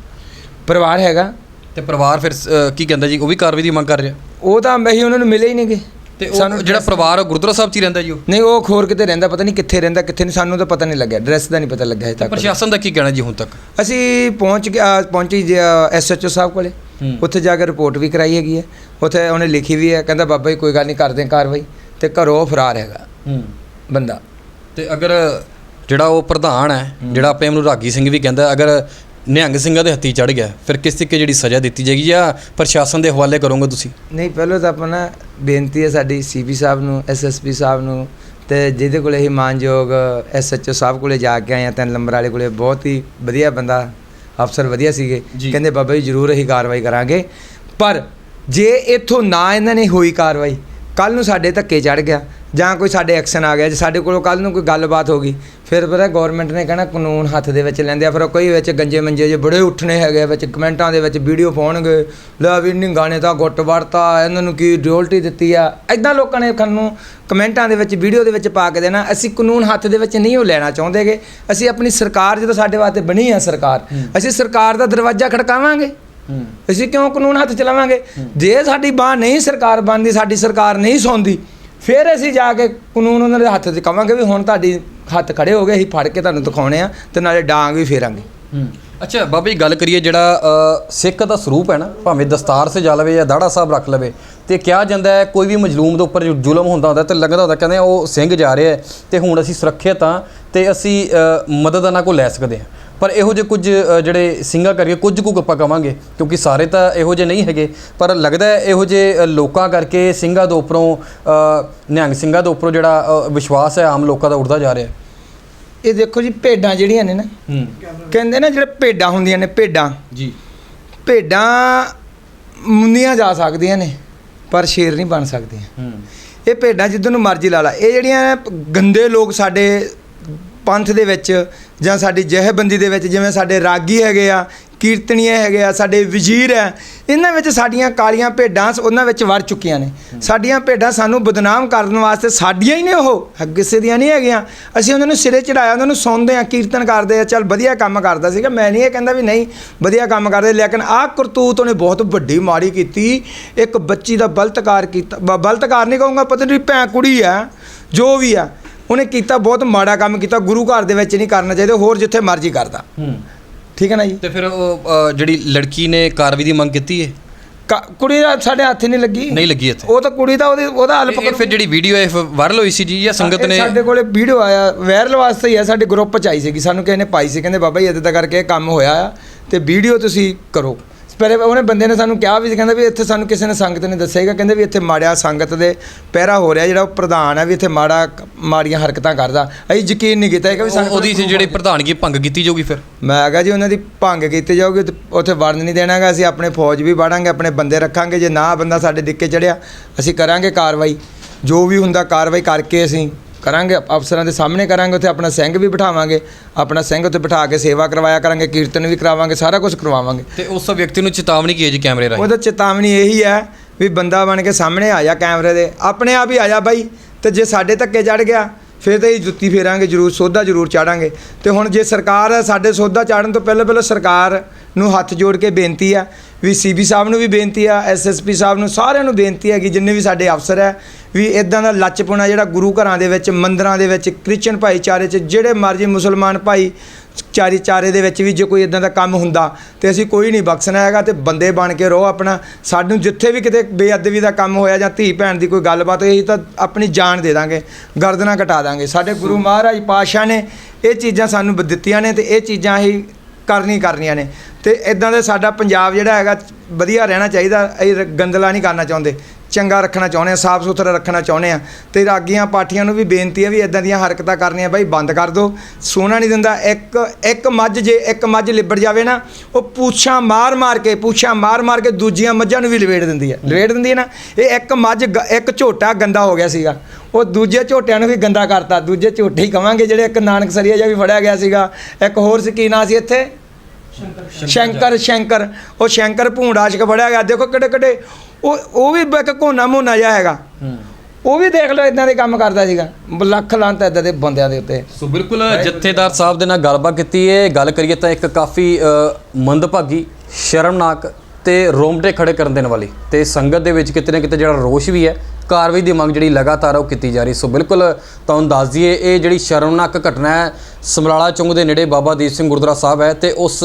ਪਰਿਵਾਰ ਹੈਗਾ। ਤੇ ਪਰਿਵਾਰ ਫਿਰ ਅ, ਕੀ ਕਹਿੰਦਾ ਜੀ? ਉਹ ਵੀ ਕਾਰਵਾਈ ਦੀ ਮੰਗ ਕਰ ਰਿਹਾ? ਉਹ ਤਾਂ ਅਸੀਂ ਉਹਨਾਂ ਨੂੰ ਮਿਲੇ ਹੀ ਨਹੀਂਗੇ। ਤੇ ਉਹ ਜਿਹੜਾ ਪਰਿਵਾਰ ਉਹ ਗੁਰਦੁਆਰਾ ਸਾਹਿਬ 'ਚ ਹੀ ਰਹਿੰਦਾ ਜੀ ਉਹ? ਨਹੀਂ ਉਹ ਖੋਰ ਕਿਤੇ ਰਹਿੰਦਾ ਪਤਾ ਨਹੀਂ ਕਿੱਥੇ ਰਹਿੰਦਾ ਕਿੱਥੇ ਨਹੀਂ ਸਾਨੂੰ ਤਾਂ ਪਤਾ ਨਹੀਂ ਲੱਗਿਆ। ਐਡਰੈਸ ਦਾ ਨਹੀਂ ਪਤਾ ਲੱਗਿਆ ਹਜੇ ਤੱਕ। ਪ੍ਰਸ਼ਾਸਨ ਦਾ ਕੀ ਕਹਿਣਾ ਜੀ ਹੁਣ ਤੱਕ? ਅਸੀਂ ਪਹੁੰਚ ਗਿਆ ਪਹੁੰਚੀ ਐਸਐਚਓ ਸਾਹਿਬ ਕੋਲੇ। ਹੂੰ। ਉੱਥੇ ਜਾ ਕੇ ਰਿਪੋਰਟ ਵੀ ਕਰਾਈ ਹੈਗੀ ਹੈ। ਉੱਥੇ ਉਹਨੇ ਲਿਖੀ ਵੀ ਹੈ ਕਹਿੰਦਾ ਬਾਬਾ ਜੀ ਕੋਈ ਗੱਲ ਨਹੀਂ ਕਰਦੇ ਹਾਂ ਕਾਰਵਾਈ। ਤੇ ਘਰੋਂ ਉਹ ਫਰਾਰ ਹੈਗਾ ਹੂੰ। ਬੰਦਾ। ਤੇ ਅਗਰ ਜਿਹੜਾ ਉਹ ਪ੍ਰਧਾਨ ਹੈ ਜਿਹੜਾ ਆਪਣੇ ਆਪ ਨੂੰ ਰਾਗੀ ਸਿੰਘ ਵੀ ਕਹਿੰਦਾ ਅਗਰ ਨਿਹੰਗ ਸਿੰਘਾਂ ਦੇ ਹੱਥੀ ਚੜ ਗਿਆ। ਫਿਰ ਕਿਸ ਤਰੀਕੇ ਜਿਹੜੀ ਸਜ਼ਾ ਦਿੱਤੀ ਜਾਏਗੀ ਜਾਂ ਪ੍ਰਸ਼ਾਸਨ ਦੇ ਹਵਾਲੇ ਕਰੋਗੇ ਤੁਸੀਂ? ਨਹੀਂ ਪਹਿਲਾਂ ਤਾਂ ਆਪਾਂ ਨਾ ਬੇਨਤੀ ਹੈ ਸਾਡੀ ਸੀਪੀ ਸਾਹਿਬ ਨੂੰ ਐਸਐਸਪੀ ਸਾਹਿਬ ਨੂੰ ਤੇ ਜਿਹਦੇ ਕੋਲੇ ਅਸੀਂ ਮਾਨਯੋਗ ਐਸਐਚਓ ਸਾਹਿਬ ਕੋਲੇ ਜਾ ਕੇ ਆਏ ਆ ਤਿੰਨ ਨੰਬਰ ਵਾਲੇ ਕੋਲੇ। ਬਹੁਤ ਹੀ ਵਧੀਆ ਬੰਦਾ ਅਫਸਰ ਵਧੀਆ ਸੀਗੇ। ਕਹਿੰਦੇ ਬਾਬਾ ਜੀ ਜ਼ਰੂਰ ਅਸੀਂ ਕਾਰਵਾਈ ਕਰਾਂਗੇ। ਪਰ ਜੇ ਇੱਥੋਂ ਨਾ ਇਹਨਾਂ ਨੇ ਹੋਈ ਕਾਰਵਾਈ ਕੱਲ ਨੂੰ ਸਾਡੇ ਧੱਕੇ ਚੜ ਗਿਆ ਜਾਂ ਕੋਈ ਸਾਡੇ ਐਕਸ਼ਨ ਆ ਗਿਆ ਜੇ ਸਾਡੇ ਕੋਲੋਂ ਕੱਲ ਨੂੰ ਕੋਈ ਗੱਲਬਾਤ ਹੋ ਗਈ ਫਿਰ ਪਤਾ ਗਵਰਨਮੈਂਟ ਨੇ ਕਹਿਣਾ ਕਾਨੂੰਨ ਹੱਥ ਦੇ ਵਿੱਚ ਲੈਂਦੇ ਆ ਫਿਰ ਕੋਈ ਵਿੱਚ ਗੰਜੇ ਮੰਜੇ ਜੇ ਬੜੇ ਉੱਠਣੇ ਹੈਗੇ ਵਿੱਚ ਕਮੈਂਟਾਂ ਦੇ ਵਿੱਚ ਵੀਡੀਓ ਪਾਉਣਗੇ ਲੈ ਵੀ ਨਿੰਗਾ ਨੇ ਤਾਂ ਗੁੱਟ ਵੜਤਾ ਇਹਨਾਂ ਨੂੰ ਕੀ ਡਿਊਲਟੀ ਦਿੱਤੀ ਆ। ਐਦਾਂ ਲੋਕਾਂ ਨੇ ਸਾਨੂੰ ਕਮੈਂਟਾਂ ਦੇ ਵਿੱਚ ਵੀਡੀਓ ਦੇ ਵਿੱਚ ਪਾ ਕੇ ਦੇਣਾ ਅਸੀਂ ਕਾਨੂੰਨ ਹੱਥ ਦੇ ਵਿੱਚ ਨਹੀਂ ਉਹ ਲੈਣਾ ਚਾਹੁੰਦੇਗੇ ਅਸੀਂ ਆਪਣੀ ਸਰਕਾਰ ਜਦੋਂ ਸਾਡੇ ਵਾਸਤੇ ਬਣੀ ਆ ਸਰਕਾਰ ਅਸੀਂ ਸਰਕਾਰ ਦਾ ਦਰਵਾਜ਼ਾ ਖੜਕਾਵਾਂਗੇ। ਅਸੀਂ ਕਿਉਂ ਕਾਨੂੰਨ ਹੱਥ ਚਲਾਵਾਂਗੇ? ਜੇ ਸਾਡੀ ਬਾਹ ਨਹੀਂ ਸਰਕਾਰ ਬਣਦੀ ਸਾਡੀ ਸਰਕਾਰ ਨਹੀਂ ਸੌਂਦੀ ਫਿਰ ਅਸੀਂ ਜਾ ਕੇ ਕਾਨੂੰਨ ਉਹਨਾਂ ਦੇ ਹੱਥ 'ਚ ਕਵਾਂਗੇ ਵੀ ਹੁਣ ਤੁਹਾਡੀ ਹੱਥ ਖੜੇ ਹੋ ਗਏ ਅਸੀਂ ਫੜ ਕੇ ਤੁਹਾਨੂੰ ਦਿਖਾਉਣੇ ਆ ਤੇ ਨਾਲੇ ਡਾਂਗ ਵੀ ਫੇਰਾਂਗੇ। ਅੱਛਾ ਬਾਬਾ ਜੀ ਗੱਲ ਕਰੀਏ ਜਿਹੜਾ ਸਿੱਖ ਦਾ ਸਰੂਪ ਹੈ ਨਾ ਭਾਵੇਂ ਦਸਤਾਰ ਸਜਾ ਲਵੇ ਜਾਂ ਦਾੜਾ ਸਾਹਿਬ ਰੱਖ ਲਵੇ ਤੇ ਕਿਹਾ ਜਾਂਦਾ ਹੈ ਕੋਈ ਵੀ ਮਜਲੂਮ ਦੇ ਉੱਪਰ ਜੋ ਜ਼ੁਲਮ ਹੁੰਦਾ ਹੁੰਦਾ ਤੇ ਲੱਗਦਾ ਹੁੰਦਾ ਕਹਿੰਦੇ ਆ, ਉਹ ਸਿੰਘ ਜਾ ਰਿਹਾ ਤੇ ਹੁਣ ਅਸੀਂ ਸੁਰੱਖਿਅਤ ਹਾਂ ਤੇ ਅਸੀਂ ਮਦਦ ਇਹਨਾਂ ਕੋਲ ਲੈ ਸਕਦੇ ਹਾਂ। ਪਰ ਇਹੋ ਜਿਹੇ ਕੁਝ ਜਿਹੜੇ ਸਿੰਘਾਂ ਕਰਕੇ ਕੁਝ ਕੁ ਆਪਾਂ ਕਵਾਂਗੇ ਕਿਉਂਕਿ ਸਾਰੇ ਤਾਂ ਇਹੋ ਜਿਹੇ ਨਹੀਂ ਹੈਗੇ ਪਰ ਲੱਗਦਾ ਹੈ ਇਹੋ ਜਿਹੇ ਲੋਕਾਂ ਕਰਕੇ ਸਿੰਘਾਂ ਦੇ ਉੱਪਰੋਂ ਨਿਹੰਗ ਸਿੰਘਾਂ ਦੇ ਉੱਪਰੋਂ ਜਿਹੜਾ ਵਿਸ਼ਵਾਸ ਹੈ ਆਮ ਲੋਕਾਂ ਦਾ ਉੱਠਦਾ ਜਾ ਰਿਹਾ ਹੈ। ਇਹ ਦੇਖੋ ਜੀ ਭੇਡਾਂ ਜਿਹੜੀਆਂ ਨੇ ਨਾ ਕਹਿੰਦੇ ਨਾ ਜਿਹੜੇ ਭੇਡਾਂ ਹੁੰਦੀਆਂ ਨੇ ਭੇਡਾਂ। ਜੀ। ਭੇਡਾਂ ਮੁੰਨੀਆਂ ਜਾ ਸਕਦੀਆਂ ਨੇ ਪਰ ਸ਼ੇਰ ਨਹੀਂ ਬਣ ਸਕਦੀਆਂ। ਇਹ ਭੇਡਾਂ ਜਿੱਧਰ ਨੂੰ ਮਰਜ਼ੀ ਲਾ ਲਾ ਇਹ ਜਿਹੜੀਆਂ ਗੰਦੇ ਲੋਕ ਸਾਡੇ ਪੰਥ ਦੇ ਵਿੱਚ ਜਾਂ ਸਾਡੀ ਜਹੇਬੰਦੀ ਦੇ ਵਿੱਚ ਜਿਵੇਂ ਸਾਡੇ ਰਾਗੀ ਹੈਗੇ ਆ, ਕੀਰਤਨੀਏ ਹੈਗੇ ਆ, ਸਾਡੇ ਵਜ਼ੀਰ ਹੈ ਇਹਨਾਂ ਵਿੱਚ ਸਾਡੀਆਂ ਕਾਲੀਆਂ ਭੇਡਾਂ ਸ- ਉਹਨਾਂ ਵਿੱਚ ਵੜ ਚੁੱਕੀਆਂ ਨੇ। ਸਾਡੀਆਂ ਭੇਡਾਂ ਸਾਨੂੰ ਬਦਨਾਮ ਕਰਨ ਵਾਸਤੇ ਸਾਡੀਆਂ ਹੀ ਨੇ ਉਹ ਕਿਸੇ ਦੀਆਂ ਨਹੀਂ ਹੈਗੀਆਂ। ਅਸੀਂ ਉਹਨਾਂ ਨੂੰ ਸਿਰੇ ਚੜਾਇਆ, ਉਹਨਾਂ ਨੂੰ ਸੁਣਦੇ ਆ, ਕੀਰਤਨ ਕਰਦੇ ਆ, ਚੱਲ ਵਧੀਆ ਕੰਮ ਕਰਦਾ ਸੀਗਾ। ਮੈਂ ਨਹੀਂ ਇਹ ਕਹਿੰਦਾ ਵੀ ਨਹੀਂ, ਵਧੀਆ ਕੰਮ ਕਰਦੇ, ਲੇਕਿਨ ਆਹ ਕਰਤੂਤ ਉਹਨੇ ਬਹੁਤ ਵੱਡੀ ਮਾੜੀ ਕੀਤੀ। ਇੱਕ ਬੱਚੀ ਦਾ ਬਲਤਕਾਰ ਕੀਤਾ ਬਲਤਕਾਰ ਨਹੀਂ ਕਹੂੰਗਾ, ਪਤਾ ਨਹੀਂ ਭੈਂ ਕੁੜੀ ਆ, ਜੋ ਵੀ ਆ। ਉਹਨੇ ਕੀਤਾ ਬਹੁਤ ਮਾੜਾ ਕੰਮ ਕੀਤਾ ਗੁਰੂ ਘਰ ਦੇ ਵਿੱਚ ਨਹੀਂ ਕਰਨਾ ਚਾਹੀਦਾ ਹੋਰ ਜਿੱਥੇ ਮਰਜ਼ੀ ਕਰਦਾ। ਹੂੰ। ਠੀਕ ਹੈ ਨਾ ਜੀ? ਤੇ ਫਿਰ ਉਹ ਅ, ਜਿਹੜੀ ਲੜਕੀ ਨੇ ਕਾਰਵਾਈ ਦੀ ਮੰਗ ਕੀਤੀ ਹੈ ਕ- ਕੁੜੀ ਦਾ ਸਾਡੇ ਹੱਥ ਹੀ ਨਹੀਂ ਲੱਗੀ। ਨਹੀਂ ਲੱਗੀ ਇੱਥੇ? ਉਹ ਤਾਂ ਕੁੜੀ ਦਾ ਉਹਦੇ ਉਹਦਾ ਹੱਲ ਇਹ- ਇਹ ਫਿਰ ਜਿਹੜੀ ਵੀਡੀਓ ਹੈ ਵਾਇਰਲ ਹੋਈ ਸੀ ਜੀ ਜਾਂ ਸੰਗਤ ਇਹ ਨੇ ਸਾਡੇ ਕੋਲੇ ਵੀਡੀਓ ਆਇਆ ਵਾਇਰਲ ਵਾਸਤੇ ਹੀ ਆ ਸਾਡੇ ਗਰੁੱਪ ਚ ਆਈ ਸੀਗੀ। ਸਾਨੂੰ ਕਿਸੇ ਨੇ ਪਾਈ ਸੀ ਕਹਿੰਦੇ ਬਾਬਾ ਜੀ ਇਦਾਂ ਦਾ ਕਰਕੇ ਇਹ ਕੰਮ ਹੋਇਆ ਆ ਤੇ ਵੀਡੀਓ ਤੁਸੀਂ ਕਰੋ। ਪਰ ਉਹਨੇ ਬੰਦੇ ਨੇ ਸਾਨੂੰ ਕਿਹਾ ਵੀ ਸੀ, ਕਹਿੰਦਾ ਵੀ ਇੱਥੇ ਸਾਨੂੰ ਕਿਸੇ ਨੇ ਸੰਗਤ ਨੇ ਦੱਸਿਆਗਾ ਕਹਿੰਦੇ ਵੀ ਇੱਥੇ ਮਾੜਿਆ ਸੰਗਤ ਦੇ ਪਹਿਰਾ ਹੋ ਰਿਹਾ ਜਿਹੜਾ ਉਹ ਪ੍ਰਧਾਨ ਹੈ ਵੀ ਇੱਥੇ ਮਾੜਾ ਮਾੜੀਆਂ ਹਰਕਤਾਂ ਕਰਦਾ। ਅਸੀਂ ਯਕੀਨ ਨਹੀਂ ਕੀਤਾ ਕਿ ਵੀ ਉਹ- ਉਹਦੀ ਸੀ ਜਿਹੜੀ ਪ੍ਰਧਾਨਗੀ ਭੰਗ ਕੀਤੀ ਜਾਊਗੀ ਫਿਰ? ਮੈਂ ਕਿਹਾ ਜੀ ਉਹਨਾਂ ਦੀ ਭੰਗ ਕੀਤੀ ਜਾਊਗੀ ਉੱਥੇ ਵੜਨ ਨਹੀਂ ਦੇਣਾਗਾ ਅਸੀਂ ਆਪਣੇ ਫੌਜ ਵੀ ਵੜਾਂਗੇ ਆਪਣੇ ਬੰਦੇ ਰੱਖਾਂਗੇ ਜੇ ਨਾ ਬੰਦਾ ਸਾਡੇ ਡਿੱਕੇ ਚੜਿਆ ਅਸੀਂ ਕਰਾਂਗੇ ਕਾਰਵਾਈ। ਜੋ ਵੀ ਹੁੰਦਾ ਕਾਰਵਾਈ ਕਰਕੇ ਅਸੀਂ ਕਰਾਂਗੇ ਅਫਸਰਾਂ ਦੇ ਸਾਹਮਣੇ ਕਰਾਂਗੇ ਉੱਥੇ ਆਪਣਾ ਸਿੰਘ ਵੀ ਬਿਠਾਵਾਂਗੇ ਆਪਣਾ ਸਿੰਘ ਉੱਥੇ ਬਿਠਾ ਕੇ ਸੇਵਾ ਕਰਵਾਇਆ ਕਰਾਂਗੇ ਕੀਰਤਨ ਵੀ ਕਰਾਵਾਂਗੇ ਸਾਰਾ ਕੁਝ ਕਰਵਾਵਾਂਗੇ। ਤੇ ਉਸ ਵਿਅਕਤੀ ਨੂੰ ਚੇਤਾਵਨੀ ਕੀ ਹੈ ਜੀ ਕੈਮਰੇ ਰਾਹੀਂ? ਉਹਦਾ ਚੇਤਾਵਨੀ ਇਹੀ ਹੈ ਵੀ ਬੰਦਾ ਬਣ ਕੇ ਸਾਹਮਣੇ ਆ ਜਾ ਕੈਮਰੇ ਦੇ ਆਪਣੇ ਆਪ ਹੀ ਆ ਜਾ ਬਾਈ ਤੇ ਜੇ ਸਾਡੇ ਧੱਕੇ ਚੜ ਗਿਆ ਫਿਰ ਤਾਂ ਜੁੱਤੀ ਫੇਰਾਂਗੇ ਜ਼ਰੂਰ ਸੋਧਾ ਜ਼ਰੂਰ ਚਾੜਾਂਗੇ। ਤੇ ਹੁਣ ਜੇ ਸਰਕਾਰ ਸਾਡੇ ਸੋਧਾ ਚਾੜਨ ਤੋਂ ਪਹਿਲਾਂ ਪਹਿਲਾਂ ਸਰਕਾਰ ਨੂੰ ਹੱਥ ਜੋੜ ਕੇ ਬੇਨਤੀ ਆ ਵੀ ਸੀਬੀ ਸਾਹਿਬ ਨੂੰ ਵੀ ਬੇਨਤੀ ਆ ਐਸਐਸਪੀ ਸਾਹਿਬ ਨੂੰ ਸਾਰਿਆਂ ਨੂੰ ਬੇਨਤੀ ਹੈ ਕਿ ਜਿੰਨੇ ਵੀ ਸਾਡੇ ਅਫਸਰ ਹੈ ਵੀ ਇਦਾਂ ਦਾ ਲੱਚਪੁਣਾ ਜਿਹੜਾ ਗੁਰੂ ਘਰਾਂ ਦੇ ਵਿੱਚ, ਮੰਦਰਾਂ ਦੇ ਵਿੱਚ ਕ੍ਰਿਸਚਨ ਭਾਈਚਾਰੇ 'ਚ ਜਿਹੜੇ ਮਰਜ਼ੀ ਮੁਸਲਮਾਨ ਭਾਈ ਚਾਰੀ ਚਾਰੇ ਦੇ ਵਿੱਚ ਵੀ ਜੇ ਕੋਈ ਇਦਾਂ ਦਾ ਕੰਮ ਹੁੰਦਾ, ਤੇ ਅਸੀਂ ਕੋਈ ਨਹੀਂ ਬਖਸ਼ਣਾ ਹੈਗਾ ਤੇ ਬੰਦੇ ਬਣ ਕੇ ਰਹੋ ਆਪਣਾ। ਸਾਨੂੰ ਜਿੱਥੇ ਵੀ ਕਿਤੇ ਬੇਅਦਬੀ ਦਾ ਕੰਮ ਹੋਇਆ ਜਾਂ ਧੀ ਭੈਣ ਦੀ ਕੋਈ ਗੱਲਬਾਤ ਹੋਈ ਤਾਂ ਆਪਣੀ ਜਾਨ ਦੇ ਦਾਂਗੇ, ਗਰਦਨਾ ਕਟਾ ਦਾਂਗੇ। ਸਾਡੇ ਗੁਰੂ ਮਹਾਰਾਜ ਪਾਤਸ਼ਾਹ ਨੇ ਇਹ ਚੀਜ਼ਾਂ ਸਾਨੂੰ ਦਿੱਤੀਆਂ ਨੇ ਤੇ ਇਹ ਚੀਜ਼ਾਂ ਹੀ ਕਰਨੀ ਕਰਨੀਆਂ ਨੇ। ਤੇ ਇਦਾਂ ਦੇ ਸਾਡਾ ਪੰਜਾਬ ਜਿਹੜਾ ਹੈਗਾ, ਵਧੀਆ ਰਹਿਣਾ ਚਾਹੀਦਾ ਇਹ ਰ- ਗੰਦਲਾ ਨਹੀਂ ਕਰਨਾ ਚਾਹੁੰਦੇ। ਚੰਗਾ ਰੱਖਣਾ ਚਾਹੁੰਦੇ ਆ ਸਾਫ਼ ਸੁਥਰਾ ਰੱਖਣਾ ਚਾਹੁੰਦੇ ਆ। ਤੇ ਰਾਗੀਆਂ ਪਾਠੀਆਂ ਨੂੰ ਵੀ ਬੇਨਤੀ ਹੈ ਵੀ ਇਦਾਂ ਦੀਆਂ ਹਰਕਤਾਂ ਕਰਨੀਆਂ ਬਾਈ ਬੰਦ ਕਰ ਦਿਓ ਸੋਨਾ ਨਹੀਂ ਦਿੰਦਾ ਇੱਕ ਇੱਕ ਮੱਝ ਜੇ ਇੱਕ ਮੱਝ ਲਿਬੜ ਜਾਵੇ ਨਾ ਉਹ ਪੂਛਾਂ ਮਾਰ ਮਾਰ ਕੇ ਪੂਛਾਂ ਮਾਰ ਮਾਰ ਕੇ ਦੂਜੀਆਂ ਮੱਝਾਂ ਨੂੰ ਵੀ ਲਵੇੜ ਦਿੰਦੀ ਹੈ ਲਵੇੜ ਦਿੰਦੀ ਹੈ ਨਾ ਇਹ ਇੱਕ ਮੱਝ ਇੱਕ ਝੋਟਾ ਗੰਦਾ ਹੋ ਗਿਆ ਸੀਗਾ। ਉਹ ਦੂਜੇ ਝੋਟਿਆਂ ਨੂੰ ਵੀ ਗੰਦਾ ਕਰਤਾ। ਦੂਜੇ ਝੋਟੇ ਹੀ ਕਵਾਂਗੇ ਜਿਹੜੇ ਇੱਕ ਨਾਨਕ ਸਰੀਆ ਜਿਹਾ ਵੀ ਫੜਿਆ ਗਿਆ ਸੀਗਾ। ਇੱਕ ਹੋਰ ਸੀ ਕੀ ਨਾਂ ਸੀ ਇੱਥੇ? ਸ਼ੰਕਰ। ਸ਼ੰਕਰ ਉਹ ਸ਼ੰਕਰ ਭੂੰਡਾਸ਼ਕ ਫੜਿਆ ਗਿਆ। ਦੇਖੋ ਕਿੱਡੇ ਕਿੱਡੇ ਉਹ ਉਹ ਵੀ ਇੱਕ ਕੋਨਾ ਮੋਨਾ ਜਿਹਾ ਹੈਗਾ। ਉਹ ਵੀ ਦੇਖ ਲਓ ਇਦਾਂ ਦੇ ਕੰਮ ਕਰਦਾ ਸੀਗਾ। ਲੱਖ ਲਾਂਤ ਇਦਾਂ ਦੇ ਬੰਦਿਆਂ ਦੇ ਉੱਤੇ। ਸੋ ਬਿਲਕੁਲ ਜਥੇਦਾਰ ਸਾਹਿਬ ਦੇ ਨਾਲ ਗੱਲਬਾਤ ਕੀਤੀ ਹੈ ਗੱਲ ਕਰੀਏ ਤਾਂ ਇੱਕ ਕਾਫੀ ਮੰਦਭਾਗੀ ਸ਼ਰਮਨਾਕ ਤੇ ਰੋਮਟੇ ਖੜੇ ਕਰਨ ਦੇਣ ਵਾਲੀ ਤੇ ਸੰਗਤ ਦੇ ਵਿੱਚ ਕਿਤੇ ਨਾ ਕਿਤੇ ਜਿਹੜਾ ਰੋਸ਼ ਵੀ ਹੈ ਕਾਰਵਾਈ ਦੀ ਮੰਗ ਜਿਹੜੀ ਲਗਾਤਾਰ ਉਹ ਕੀਤੀ ਜਾ ਰਹੀ। ਸੋ ਬਿਲਕੁਲ ਤੁਹਾਨੂੰ ਦੱਸ ਦਈਏ ਇਹ ਜਿਹੜੀ ਸ਼ਰਮਨਾਕ ਘਟਨਾ ਹੈ ਸਮਰਾਲਾ ਚੌਂਕ ਦੇ ਨੇੜੇ ਬਾਬਾ ਦੀਪ ਸਿੰਘ ਗੁਰਦੁਆਰਾ ਸਾਹਿਬ ਹੈ ਤੇ ਉਸ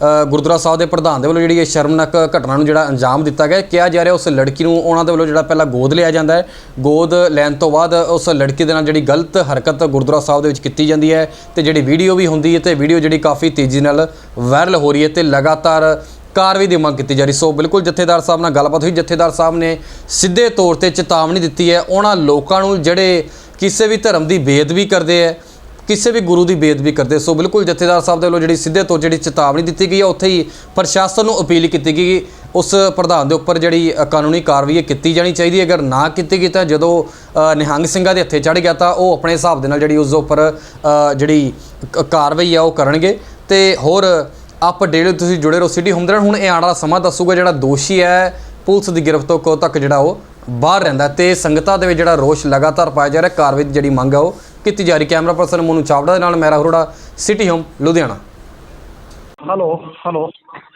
ਗੁਰਦੁਆਰਾ ਸਾਹਿਬ ਦੇ ਪ੍ਰਧਾਨ ਦੇ ਵੱਲੋਂ ਜਿਹੜੀ ਇਹ ਸ਼ਰਮਨਾਕ ਘਟਨਾ ਨੂੰ ਜਿਹੜਾ ਅੰਜਾਮ ਦਿੱਤਾ ਗਿਆ ਕਿਹਾ ਜਾ ਰਿਹਾ ਉਸ ਲੜਕੀ ਨੂੰ ਉਹਨਾਂ ਦੇ ਵੱਲੋਂ ਜਿਹੜਾ ਪਹਿਲਾਂ ਗੋਦ ਲਿਆ ਜਾਂਦਾ ਹੈ। ਗੋਦ ਲੈਣ ਤੋਂ ਬਾਅਦ ਉਸ ਲੜਕੀ ਦੇ ਨਾਲ ਜਿਹੜੀ ਗਲਤ ਹਰਕਤ ਗੁਰਦੁਆਰਾ ਸਾਹਿਬ ਦੇ ਵਿੱਚ ਕੀਤੀ ਜਾਂਦੀ ਹੈ ਤੇ ਜਿਹੜੀ ਵੀਡੀਓ ਵੀ ਹੁੰਦੀ ਹੈ ਤੇ ਵੀਡੀਓ ਜਿਹੜੀ ਕਾਫੀ ਤੇਜ਼ੀ ਨਾਲ ਵਾਇਰਲ ਹੋ ਰਹੀ ਹੈ ਤੇ ਲਗਾਤਾਰ ਕਾਰਵਾਈ ਦੀ ਮੰਗ ਕੀਤੀ ਜਾ ਰਹੀ ਸੋ ਬਿਲਕੁਲ ਜਥੇਦਾਰ ਸਾਹਿਬ ਨਾਲ ਗੱਲਬਾਤ ਹੋਈ। ਜਥੇਦਾਰ ਸਾਹਿਬ ਨੇ ਸਿੱਧੇ ਤੌਰ ਤੇ ਚੇਤਾਵਨੀ ਦਿੱਤੀ ਹੈ। ਉਹਨਾਂ ਲੋਕਾਂ ਨੂੰ ਜਿਹੜੇ ਕਿਸੇ ਵੀ ਧਰਮ ਦੀ ਬੇਅਦਬੀ ਕਰਦੇ ਹੈ ਕਿਸੇ ਵੀ ਗੁਰੂ ਦੀ ਬੇਅਦਬੀ ਕਰਦੇ। ਸੋ ਬਿਲਕੁਲ ਜਥੇਦਾਰ ਸਾਹਿਬ ਦੇ ਵੱਲੋਂ ਜਿਹੜੀ ਸਿੱਧੇ ਤੌਰ ਜਿਹੜੀ ਚੇਤਾਵਨੀ ਦਿੱਤੀ ਗਈ ਹੈ, ਉੱਥੇ ਹੀ ਪ੍ਰਸ਼ਾਸਨ ਨੂੰ ਅਪੀਲ ਕੀਤੀ ਗਈ। ਉਸ ਪ੍ਰਧਾਨ ਦੇ ਉੱਪਰ ਜਿਹੜੀ ਕਾਨੂੰਨੀ ਕਾਰਵਾਈ ਹੈ ਕੀਤੀ ਜਾਣੀ ਚਾਹੀਦੀ ਹੈ। ਅਗਰ ਨਾ ਕੀਤੀ ਗਈ ਤਾਂ ਜਦੋਂ ਨਿਹੰਗ ਸਿੰਘਾਂ ਦੇ ਹੱਥੇ ਚੜ ਗਿਆ ਤਾਂ ਉਹ ਆਪਣੇ ਹਿਸਾਬ ਦੇ ਨਾਲ ਜਿਹੜੀ ਉਸ ਦੇ ਉੱਪਰ ਜਿਹੜੀ ਕਾਰਵਾਈ ਆ ਉਹ ਕਰਨਗੇ। ਤੇ ਹੋਰ, ਆਪ ਡੇਲੀ ਤੁਸੀਂ ਜੁੜੇ ਰਹੋ ਸਿਟੀ ਹੁੰਦਰ ਹੁਣ ਇਹ ਆਉਣ ਵਾਲਾ ਸਮਾਂ ਦੱਸੂਗਾ ਜਿਹੜਾ ਦੋਸ਼ੀ ਹੈ, ਪੁਲਿਸ ਦੀ ਗ੍ਰਿਫਤ ਤੋਂ ਕਦੋਂ ਤੱਕ ਜਿਹੜਾ ਉਹ ਬਾਹਰ ਰਹਿੰਦਾ ਹੈ। ਤੇ ਸੰਗਤਾਂ ਦੇ ਵਿੱਚ ਜਿਹੜਾ ਰੋਸ਼ ਲਗਾਤਾਰ ਪਾਇਆ ਜਾ ਰਿਹਾ, ਕਾਰਵਾਈ ਦੀ ਜਿਹੜੀ ਮੰਗ ਹੈ ਉਹ ਕੀਤੀ ਜਾ ਰਹੀ ਕੈਮਰਾ ਪਰਸਨ ਮੋਨੂ ਚਾਵੜਾ ਦੇ ਨਾਲ ਮੇਰਾ Arora city home Ludhiana. Hello hello.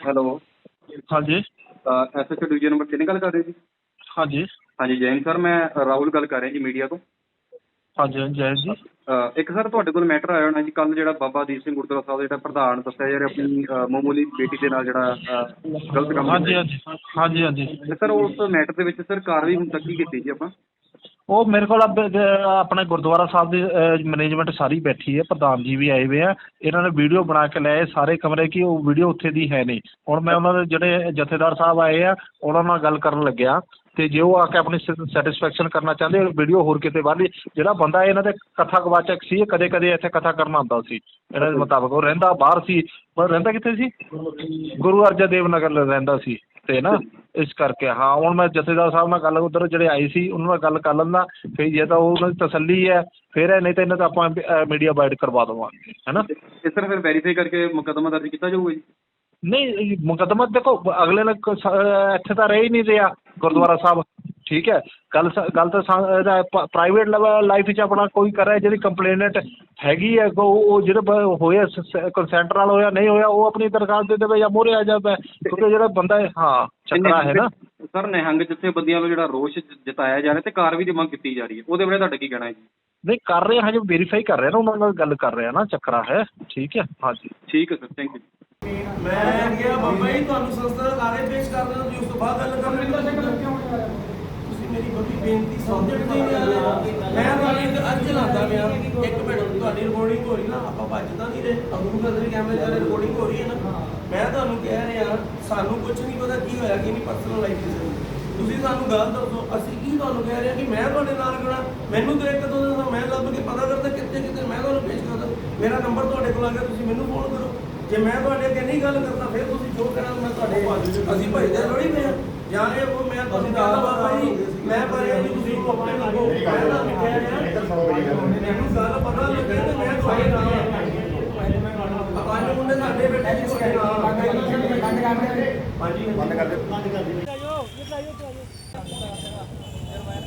Hello. ਹਾਂਜੀ। ਐਸਐਚਓ ਡਿਵੀਜ਼ਨ ਨੰਬਰ 3 ਗੱਲ ਕਰ ਰਹੇ ਜੀ? ਹਾਂਜੀ। ਹਾਂਜੀ ਜੈਨ ਸਰ ਮੈਂ ਰਾਹੁਲ ਗੱਲ ਕਰ ਰਿਹਾ ਜੀ ਮੀਡੀਆ ਤੋਂ। ਹਾਂਜੀ ਜੈ। ਜੀ ਇੱਕ ਸਰ ਤੁਹਾਡੇ ਕੋਲ ਮੈਟਰ ਆਇਆ ਹੋਣਾ ਜੀ ਕੱਲ ਜਿਹੜਾ ਬਾਬਾ ਦੀਪ ਸਿੰਘ ਗੁਰਦੁਆਰਾ ਸਾਹਿਬ ਦਾ ਜਿਹੜਾ ਪ੍ਰਧਾਨ ਦੱਸਿਆ ਰਿਹਾ ਆਪਣੀ ਮਾਮੂਲੀ ਬੇਟੀ ਦੇ ਨਾਲ ਜਿਹੜਾ ਗਲਤ ਕੰਮ ਹਾਂਜੀ ਹਾਂਜੀ। ਹਾਂਜੀ ਸਰ ਉਸ ਮੈਟਰ ਦੇ ਵਿੱਚ ਸਰ ਕਾਰਵਾਈ ਹੁਣ ਤੱਕ ਕੀ ਕੀਤੀ ਜੀ ਆਪਾਂ? ਉਹ ਮੇਰੇ ਕੋਲ ਆਪਣੇ ਗੁਰਦੁਆਰਾ ਸਾਹਿਬ ਦੀ ਮੈਨੇਜਮੈਂਟ ਸਾਰੀ ਬੈਠੀ ਹੈ, ਪ੍ਰਧਾਨ ਜੀ ਵੀ ਆਏ ਹੋਏ ਆ। ਇਹਨਾਂ ਨੇ ਵੀਡੀਓ ਬਣਾ ਕੇ ਲਿਆਏ ਸਾਰੇ ਕਮਰੇ ਕੀ ਉਹ ਵੀਡੀਓ ਉੱਥੇ ਦੀ ਹੈ ਨਹੀਂ। ਹੁਣ ਮੈਂ ਉਹਨਾਂ ਦੇ ਜਿਹੜੇ ਜਥੇਦਾਰ ਸਾਹਿਬ ਆਏ ਆ, ਉਹਨਾਂ ਨਾਲ ਗੱਲ ਕਰਨ ਲੱਗਿਆ। ਤੇ ਜੇ ਉਹ ਆ ਕੇ ਆਪਣੀ ਸੈਟਿਸਫੈਕਸ਼ਨ ਕਰਨਾ ਚਾਹੁੰਦੇ, ਵੀਡੀਓ ਹੋਰ ਕਿਤੇ ਬਾਹਰਲੀ ਜਿਹੜਾ ਬੰਦਾ ਇਹਨਾਂ ਦੇ ਕਥਾ ਕਵਾਚਕ ਸੀ, ਇਹ ਕਦੇ ਕਦੇ ਇੱਥੇ ਕਥਾ ਕਰਨ ਆਉਂਦਾ ਸੀ। ਇਹਨਾਂ ਦੇ ਮੁਤਾਬਕ ਉਹ ਰਹਿੰਦਾ, ਬਾਹਰ ਸੀ। ਪਰ ਰਹਿੰਦਾ ਕਿੱਥੇ ਸੀ? ਗੁਰੂ ਅਰਜਨ ਦੇਵ ਨਗਰ ਰਹਿੰਦਾ ਸੀ। ਤੇ ਨਾ ਇਸ ਕਰਕੇ ਹਾਂ ਹੁਣ ਮੈਂ ਜਥੇਦਾਰ ਸਾਹਿਬ ਨਾਲ ਗੱਲ ਉਧਰ ਜਿਹੜੇ ਆਏ ਸੀ ਉਹਨਾਂ ਨਾਲ ਗੱਲ ਕਰ ਲੈਂਦਾ ਫਿਰ ਜੇ ਤਾਂ ਉਹਨਾਂ ਦੀ ਤਸੱਲੀ ਹੈ ਫਿਰ ਹੈ ਨਹੀਂ ਤਾਂ ਇਹਨਾਂ ਤਾਂ ਆਪਾਂ ਮੀਡੀਆ ਬਾਈਟ ਕਰਵਾ ਦੇਵਾਂਗੇ ਹੈਨਾ? ਤੇ ਸਰ ਫਿਰ ਵੈਰੀਫਾਈ ਕਰਕੇ ਮੁਕੱਦਮਾ ਦਰਜ ਕੀਤਾ ਜਾਊਗਾ ਜੀ? ਨਹੀਂ ਮੁਕੱਦਮਾ ਦੇਖੋ ਅਗਲੇ ਨੇ ਕ- ਸ- ਇੱਥੇ ਤਾਂ ਰਹਿ ਹੀ ਨਹੀਂ ਰਿਹਾ ਗੁਰਦੁਆਰਾ ਸਾਹਿਬ। ਠੀਕ ਹੈ। ਗੱਲ ਸ- ਗੱਲ ਤਾਂ ਪ੍ਰਾਈਵੇਟ ਲਾਈਫ 'ਚ ਆਪਣਾ ਕੋਈ ਕਰ ਰਿਹਾ ਜਿਹੜੀ ਕੰਪਲੇਨੈਂਟ ਹੈਗੀ ਹੈ ਉਹ ਜਿਹੜੇ ਹੋਇਆ ਕੰਸੈਂਟ ਨਾਲ ਹੋਇਆ ਨਹੀਂ ਹੋਇਆ ਉਹ ਆਪਣੀ ਦਰਖਾਸਤ ਦੇ ਦੇਵੇ ਜਾਂ ਮੋਰੇ ਆ ਜਾਵੇ ਕਿਉਂਕਿ ਜਿਹੜਾ ਬੰਦਾ ਹੈ- ਹਾਂ ਚੱਕਰਾ ਹੈ ਨਾ। ਸਰ ਨਿਹੰਗ ਜਥੇਬੰਦੀਆਂ ਵੱਲੋਂ ਜਿਹੜਾ ਰੋਸ਼ ਜ- ਜਤਾਇਆ ਜਾ ਰਿਹਾ ਤੇ ਕਾਰਵਾਈ ਦੀ ਮੰਗ ਕੀਤੀ ਜਾ ਰਹੀ ਹੈ। ਉਹਦੇ ਬਾਰੇ ਤੁਹਾਡਾ ਕੀ ਕਹਿਣਾ ਹੈ ਜੀ? ਨਹੀਂ ਕਰ ਰਹੇ ਹਜੇ ਵੈਰੀਫਾਈ ਕਰ ਰਹੇ ਨਾ ਉਹਨਾਂ ਨਾਲ ਗੱਲ ਕਰ ਰਹੇ ਨਾ ਚੱਕਰਾ ਹੈ। ਠੀਕ ਹੈ ਹਾਂਜੀ। ਠੀਕ ਹੈ ਸਰ ਥੈਂਕ ਯੂ ਮੈਂ ਕਿਹਾ ਬਾਬਾ ਜੀ ਤੁਹਾਨੂੰ ਸੰਸਥਾ ਦਾ ਕਾਰੇ ਪੇਸ਼ ਕਰ ਤੁਸੀਂ ਉਸ ਤੋਂ ਬਾਅਦ ਗੱਲ ਕਰ ਲੈਣੀ ਤੁਸੀਂ ਮੇਰੀ ਬੜੀ ਬੇਨਤੀ ਸਮਝਦੇ ਨਹੀਂ ਯਾਰ ਮੈਂ ਤੁਹਾਡੀ ਇੱਕ ਅੱਜ ਲਾਉਂਦਾ ਪਿਆ ਇੱਕ ਮਿੰਟ, ਤੁਹਾਡੀ ਰਿਕਾਰਡਿੰਗ ਹੋ ਰਹੀ ਨਾ, ਆਪਾਂ ਭੱਜਦਾ ਨਹੀਂ ਰਹੇ। ਅਗੂ ਕਦਰ ਕੈਮਰੇ ਤੇ ਰਿਕਾਰਡਿੰਗ ਹੋ ਰਹੀ ਹੈ ਨਾ। ਮੈਂ ਤੁਹਾਨੂੰ ਕਹਿ ਰਿਹਾ, ਸਾਨੂੰ ਕੁਝ ਨਹੀਂ ਪਤਾ ਕੀ ਹੋਇਆ, ਕੀ ਨਹੀਂ ਪਰਸਨਲ ਲਾਈਫ ਦੇ ਤੁਸੀਂ ਸਾਨੂੰ ਗੱਲ ਦੱਸੋ, ਅਸੀਂ ਕੀ ਤੁਹਾਨੂੰ ਕਹਿ ਰਹੇ ਕਿ ਮੈਂ ਤੁਹਾਡੇ ਨਾਲ ਖੜਾ ਮੈਨੂੰ ਤੇ ਇੱਕ ਦੋ ਮੈਂ ਲੱਭ ਕੇ ਪਤਾ ਕਰਦਾ ਕਿੱਥੇ ਕਿੱਥੇ ਮੈਂ ਤੁਹਾਨੂੰ ਪੇਸ਼ ਕਰਦਾ। ਮੇਰਾ ਨੰਬਰ ਤੁਹਾਡੇ ਕੋਲ ਆ ਗਿਆ, ਤੁਸੀਂ ਮੈਨੂੰ ਫੋਨ ਕਰੋ। ਜੇ ਮੈਂ ਤੁਹਾਡੇ ਅੱਗੇ ਨਹੀਂ ਗੱਲ ਕਰਦਾ, ਫਿਰ ਤੁਸੀਂ ਜੋ ਕਹਿਣਾ, ਮੈਂ ਤੁਹਾਡੇ ਅਸੀਂ ਭਜਦੇ ਥੋੜੀ ਪਏ ਜਾਂ ਇਹ ਉਹ ਮੈਂ ਤੁਹਾਨੂੰ ਕਹਦਾ ਬਾਬਾ ਜੀ ਮੈਂ ਪਰ ਇਹ ਨਹੀਂ ਤੁਸੀਂ ਆਪਣੇ ਲੱਗੋ ਤੁਹਾਨੂੰ ਕਹਿ ਰਿਹਾ ਮੈਨੂੰ ਗੱਲ ਪਤਾ ਲੱਗੇ ਤੇ ਮੈਂ ਤੁਹਾਡੇ ਨਾਲ। ਪੰਜ ਮੁੰਡੇ ਸਾਡੇ ਬੈਠੇ ਜੀ ਤੁਹਾਡੇ ਨਾਲ ਹਾਂਜੀ ਬੰਦ ਕਰ ਦੇ ਬੰਦ ਕਰ ਦੇ